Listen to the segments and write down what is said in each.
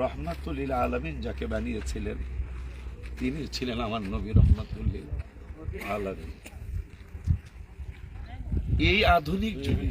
রহমাতুল্লিল আলমিন যাকে বানিয়েছিলেন, তিনি ছিলেন আমার নবী রহমাতুল্লিল আলমিন। এই আধুনিক যুগে,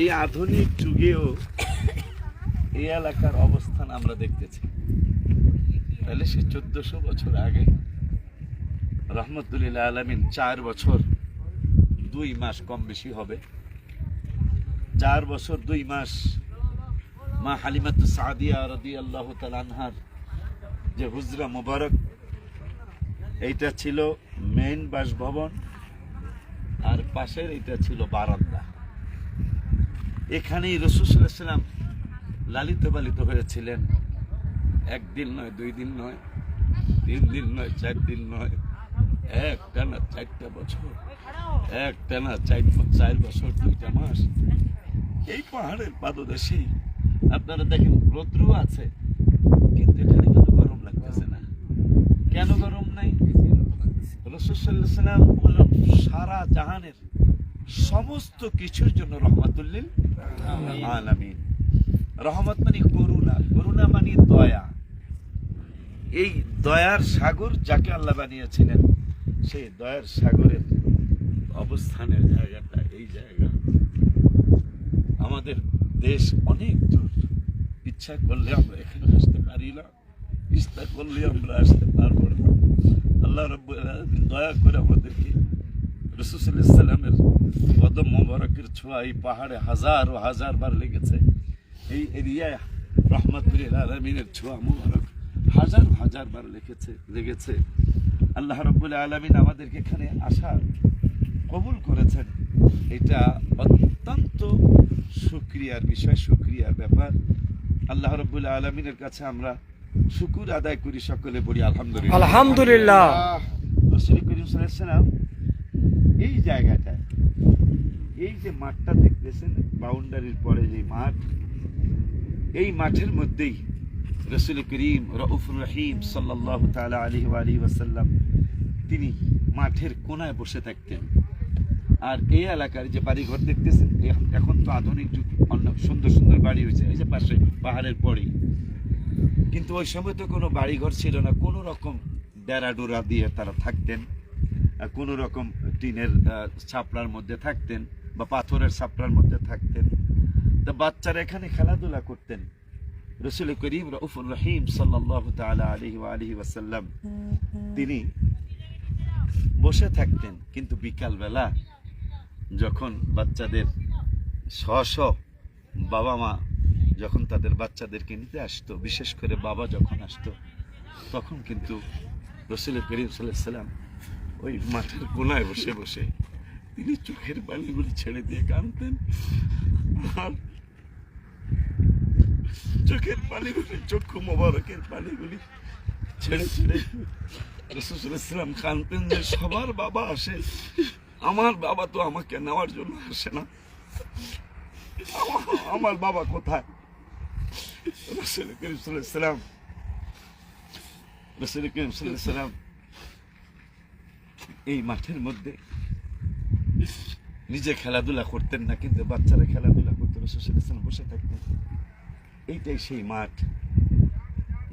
এই আধুনিক যুগেও এই এলাকার অবস্থান আমরা দেখতেছি। তাহলে সে চোদ্দশো বছর আগে রহমতুল্লিল আলমিন চার বছর দুই মাস কম বেশি হবে। চার বছর দুই মাস মা হালিমাতু সাদিয়া রদি আল্লাহ আনহার যে হুজরা মোবারক, এইটা ছিল মেইন বাসভবন আর পাশের এইটা ছিল বারান্দা। এখানেই রসুসাল্লাম লালিত পালিত হয়েছিলেন। একদিন নয়, দুই দিন নয়, তিন দিন নয়, চার দিন নয় এক টানা চারটা বছর এক টানা চার চার বছর, দুইটা মাস। এই পাহাড়ের পাদদেশেই আপনারা দেখেন রৌদ্র আছে, কিন্তু এখানে কিন্তু গরম লাগতেছে না। কেন গরম নাই? রসুসাল্লাম হল সারা জাহানের সমস্ত কিছুর জন্য রহমাতুল্লিল আলামিন। রহমত মানে করুণা করুণা মানে দয়া। এই দয়ার সাগর যাকে আল্লাহ বানিয়েছিলেন, সেই দয়ার সাগরের অবস্থানের জায়গাটা, এই জায়গা। আমাদের দেশ অনেক দূর। ইচ্ছা করলে আমরা এখানে আসতে পারি না, ইচ্ছা করলে আমরা আসতে পারব না। আল্লাহ আলামিন দয়া করে আমাদেরকে রসুল ইসলামের কদম মোবারকের ছোঁয়া, এই পাহাড়ে হাজার ও হাজার বার লেগেছে। এই এরিয়ায় রহমতুল্লাহ আলমিনের ছোঁয়া মোবারক হাজার হাজার বার লেগেছে লেগেছে। আল্লাহ রব্বুল আলমিন আমাদেরকে এখানে আসা কবুল করেছেন। এটা অত্যন্ত সুক্রিয়ার বিষয় সুক্রিয়ার ব্যাপার। আল্লাহ রব্বুল আলমিনের কাছে আমরা শুকুর আদায় করি সকলে বলি আলহামদুলিল্লাহ। আলহামদুলিল্লাহ। রসুল করিম সাল্লাম এই জায়গাটায় এই যে মাঠটা দেখতেছেন বাউন্ডারির পরে যে মাঠ এই মাঠের মধ্যেই রসুল করিম রউফুর রহিম সাল্লাহ তালা আলী আলী ওয়াসাল্লাম তিনি মাঠের কোনায় বসে থাকতেন। আর এই এলাকার যে বাড়িঘর দেখতেছেন এখন তো আধুনিক যুগ, অন্য সুন্দর সুন্দর বাড়ি হয়েছে, এই যে পাশে পাহাড়ের পরেই কিন্তু ওই সময় তো কোনো বাড়িঘর ছিল না, কোনো রকম ডেরা ডোরা দিয়ে তারা থাকতেন কোনো রকম টিনের ছাপড়ার মধ্যে থাকতেন বা পাথরের ছাপড়ার মধ্যে থাকতেন। তা বাচ্চারা এখানে খেলাধুলা করতেন। রসুল করিম রউফুর রহিম সাল্লাহ আলহি আলহি ওয়াসাল্লাম, তিনি বসে থাকতেন, কিন্তু বিকালবেলা যখন বাচ্চাদের স্ব বাবা মা যখন তাদের বাচ্চাদেরকে নিতে আসতো, বিশেষ করে বাবা যখন আসতো, তখন কিন্তু রসুল করিম সাল্লাম ওই মাঠের কোনায় বসে বসে তিনি চোখের পানিগুলি ছেড়ে দিয়ে কাঁদতেন আর চোখের পানিগুলি, চক্ষু মোবারকের পানিগুলি ছেড়ে ছেড়ে রসুলাম কানতেন যে সবার বাবা আসে। আমার বাবা তো আমাকে নেওয়ার জন্য আসে না। আমার- বাবা কোথায়? রসুল করিম এই মাঠের মধ্যে নিজে খেলাধুলা করতেন না, কিন্তু বাচ্চারা খেলাধুলা করতে, রসুল সাল্লাম বসে থাকতেন। এইটাই সেই মাঠ।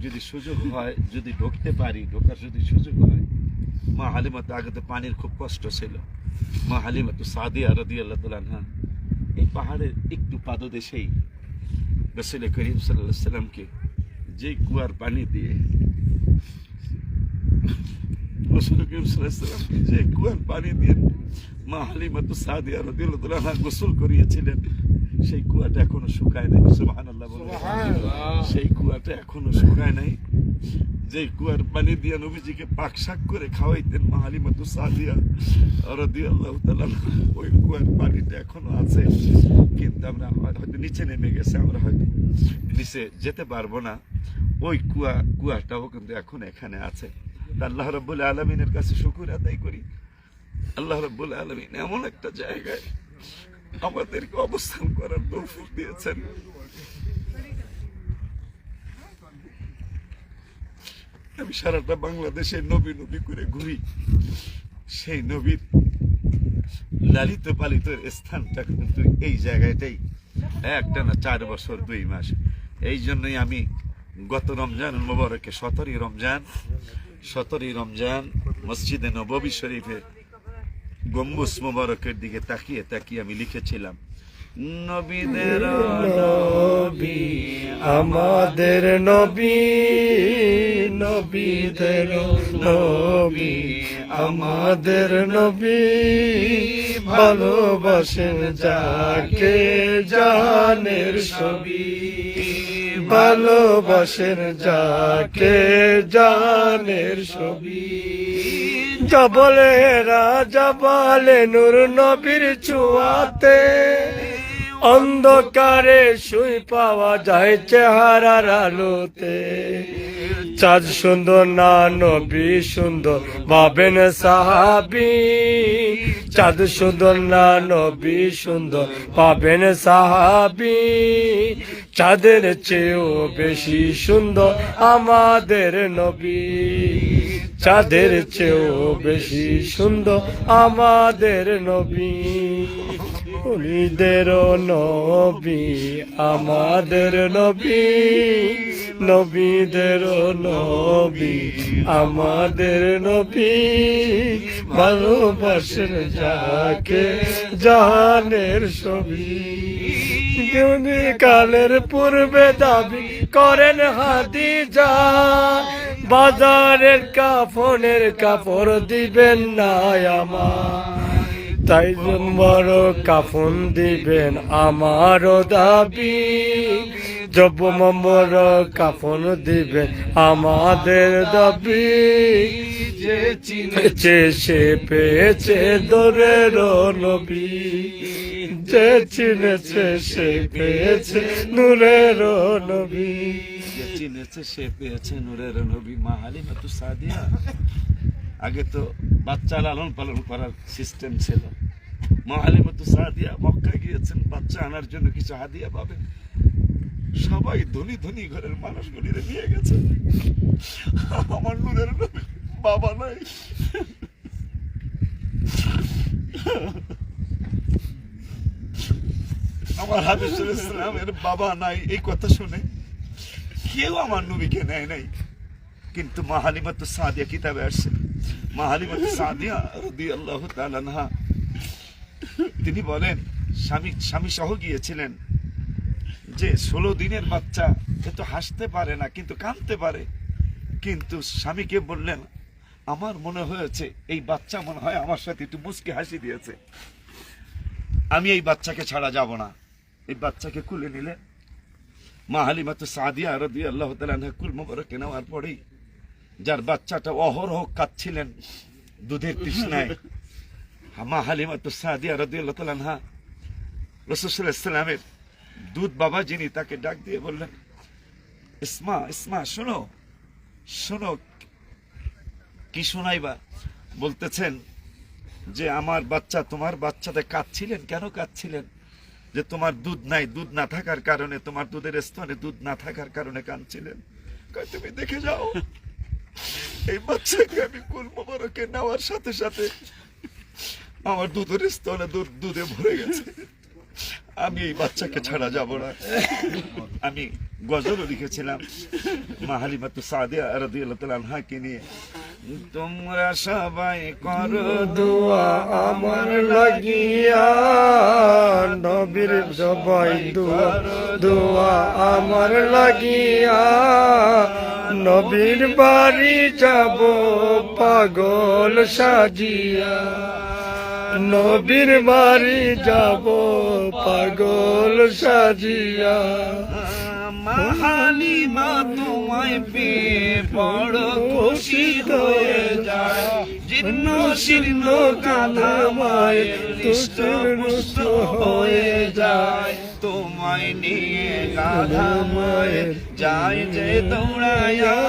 যদি সুযোগ হয়, যদি ঢুকতে পারি, ঢোকার যদি সুযোগ হয় মা হালিমা তো আগে তো পানির খুব কষ্ট ছিল। মা হালিমা তো সাদিয়া রদি আল্লাহ তালহা এই পাহাড়ের একটু পাদদেশেই রসুল করিম সাল্লাহ সাল্লামকে যে কুয়ার পানি দিয়ে রসুল করিম সাল্লাহ সাল্লামকে যে কুয়ার পানি দিয়ে মা হালিমা তো সাদিয়া রদি আল্লাহ গোসল করিয়েছিলেন সেই কুয়াটা এখনও শুকায় নাই। বলে সেই কুয়াটা এখনও শুকায় নাই। যে কুয়ার পানি দিয়ে নবীজিকে পাক শাক করে খাওয়াইতেন মাহালিমা তো সাদিয়া রদি আল্লাহ ওই কুয়ার পানিটা এখনও আছে। কিন্তু আমরা হয়তো নিচে নেমে গেছে, আমরা হয়তো নিচে যেতে পারব না। ওই কুয়া, কুয়াটাও কিন্তু এখন এখানে আছে। আল্লাহ রব্বুল আলমিনের কাছে শুকুর আদায় করি। আল্লাহ রব্বুল আলমিন এমন একটা জায়গায় আমাদেরকে অবস্থান করার তৌফিক দিয়েছেন। আমি সারাটা বাংলাদেশে নবী নবী করে ঘুরি। সেই নবীর লালিত পালিত স্থানটা কিন্তু এই জায়গাটাই। একটা না চার বছর, দুই মাস। এই জন্যই আমি গত রমজান মোবারকে সতেরোই রমজান সতেরোই রমজান মসজিদে নববী শরীফে গম্বুজ মোবারকের দিকে তাকিয়ে তাকিয়ে আমি লিখেছিলাম, নবীদের নবী, আমাদের নবী নবীদের নবী, আমাদের নবী ভালোবাসেন যাকে জানের ছবি, ভালোবাসেন যাকে জানের ছবি। জবলে রাজা বলে নূর নবীর চুয়াতে অন্ধকারে শুই পাওয়া যায় চেহারার আলোতে। চাঁদ সুন্দর না নবী সুন্দর, ভাবেন সাহাবি। চাঁদ সুন্দর না নবী সুন্দর পাবেন সাহাবি। চাঁদের চেয়েও বেশি সুন্দর আমাদের নবী। চাঁদের চেয়েও বেশি সুন্দর আমাদের নবী। উনিদের নবী, আমাদের নবী, নবীদের নবী, আমাদের নবী। ভালোবাসেন যাকে জাহানের ছবি কালের পূর্বে দাবি করেন হাদি যা বাজারের কাফনের কাপড় দিবেন না আমার। তাই বড় কাফন দিবেন আমার দাবি। জব নম্বর কাফন দিবেন আমাদের দাবি। যে চিনেছে সে পেয়েছে দরের নবী। যে চিনেছে সে পেয়েছে নূরের নবী। যে চিনেছে সে পেয়েছে নূরের নবী মা হালিমা তো সাদিয়া। আগে তো বাচ্চা লালন পালন করার সিস্টেম ছিল। মা হালিমা তো সাদিয়া মক্কা গিয়েছেন, বাচ্চা আনার জন্য কিছু হাদিয়া পাবেন। সবাই ধনী ধনী ঘরের মানুষগুলিরে নিয়ে গেছে। আমার নূরের বাবা নাই। আমার হাবিবুল ইসলামের বাবা নাই, এই কথা শুনে কেউ আমার নবীকে নেয় নাই। কিন্তু মা হালিমাতু সাদিয়া কিতাবে আসছে। মা হালিমাতু সাদিয়া রাদিয়াল্লাহু তাআলা আনহা তিনি বলেন, স্বামী স্বামী সহ গিয়েছিলেন যে, ষোলো দিনের বাচ্চা এ তো হাসতে পারে না, কিন্তু কাঁদতে পারে। কিন্তু স্বামীকে বললেন, আমার মনে হয়েছে, এই বাচ্চা মনে হয় আমার সাথে একটু মুচকি হাসি দিয়েছে। আমি এই বাচ্চাকে ছাড়া যাব না। এই বাচ্চাকে কুলে নিলে মা হালিমা তো সাদিয়া রদি আল্লাহ তালা কুল মোবারকে নেওয়ার পরেই, যার বাচ্চাটা অহরহ কাঁদছিলেন দুধের তৃষ্ণায়। মা হালিমা তো সাদিয়া রদি আল্লাহ তালা রসুলামের দুধ বাবা যিনি তাকে ডাক দিয়ে বললেন, ইসমা ইসমা, শোনো শোনো, কি শোনাইবা? বলতেছেন যে, আমার বাচ্চা, তোমার বাচ্চাতে কাঁদছিলেন? কেন কাঁদছিলেন? যে, তোমার দুধ নাই, দুধ না থাকার কারণে, তোমার দুধের স্তনে দুধ না থাকার কারণে কাঁদছিলেন। তুমি দেখে যাও, এই বাচ্চাকে আমি কুল মোবারকে নেওয়ার সাথে সাথে আমার দুধের স্তনে দুধ, দুধে ভরে গেছে। আমি এই বাচ্চাকে ছাড়া যাব না। আমি গজলও লিখেছিলাম। মাহালিমা তো সাদিয়া তাআলা আনহাকে নিয়ে। তোমরা সবাই কর দোয়া আমার লাগিয়া। নবীর সবাই দোয়া দোয়া আমার লাগিয়া। নবীর বাড়ি যাব, পাগল সাজিয়া। নবীর বাড়ি যাব, পাগল সাজিয়া। মাহালিমা তোমায় পেয়ে বড় খুশি হয়ে যায়। জীর্ণ শীর্ণ দুষ্ট মুষ্ট হয়ে যায়। তোমায় নিয়ে গাধা মায়ের যায় যে দৌড়াইয়া।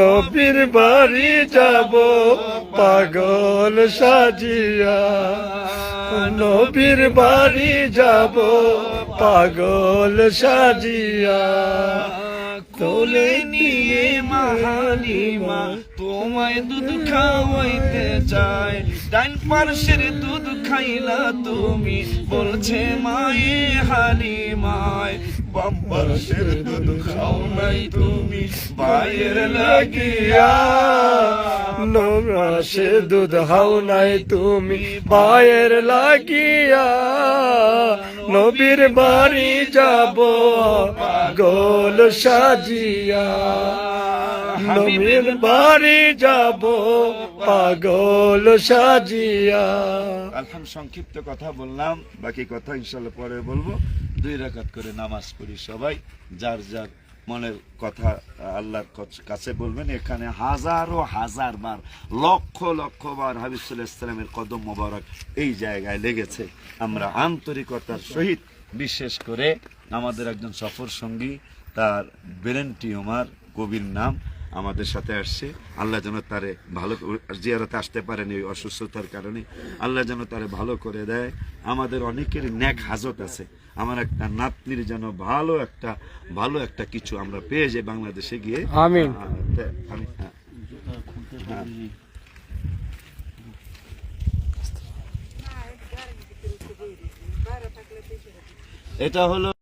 নবীর বাড়ি যাব, পাগল সাজিয়া। নবীর বাড়ি যাব, পাগল সাজিয়া। তোলে নিয়ে মাহালিমা, তোমায় দুধ খাওয়াইতে চায়। ডাইন পার্শ্বের দুধ খাইলা তুমি, বলছে মায়ে হালিমায়, বাম পার্শ্বের দুধ খাও নাই তুমি বাইয়ের লাগিয়া নোরাসে দুধ হাও নাই তুমি পায়ের লাগিয়া নবীর বাড়ি যাব, গোল সাজিয়া। নবীর বাড়ি যাব পাগল সাজিয়া। আলহাম সংক্ষিপ্ত কথা বললাম বাকি কথা ইনশাল্লাহ পরে বলব। দুই রাকাত করে নামাজ পড়ি সবাই যার যার মনের কথা আল্লাহর কাছে বলবেন। এখানে হাজারো হাজার বার লক্ষ লক্ষ বার হাবিবুল্লাহ ইসলামের কদম মোবারক এই জায়গায় লেগেছে। আমরা আন্তরিকতার সহিত বিশেষ করে আমাদের একজন সফর সঙ্গী তার ব্রেন টিউমার কবির নাম আমাদের সাথে আসছে। আল্লাহ যেন তারে ভালো জিয়ারতে আসতে পারেন এই অসুস্থতার কারণে। আল্লাহ যেন তারে ভালো করে দেয়। আমাদের অনেকের ন্যাক হাজত আছে। আমার একটা নাতনির যেন ভালো একটা ভালো একটা কিছু আমরা পেয়ে যাই বাংলাদেশে গিয়ে। আমি হ্যাঁ। হ্যাঁ। এটা হলো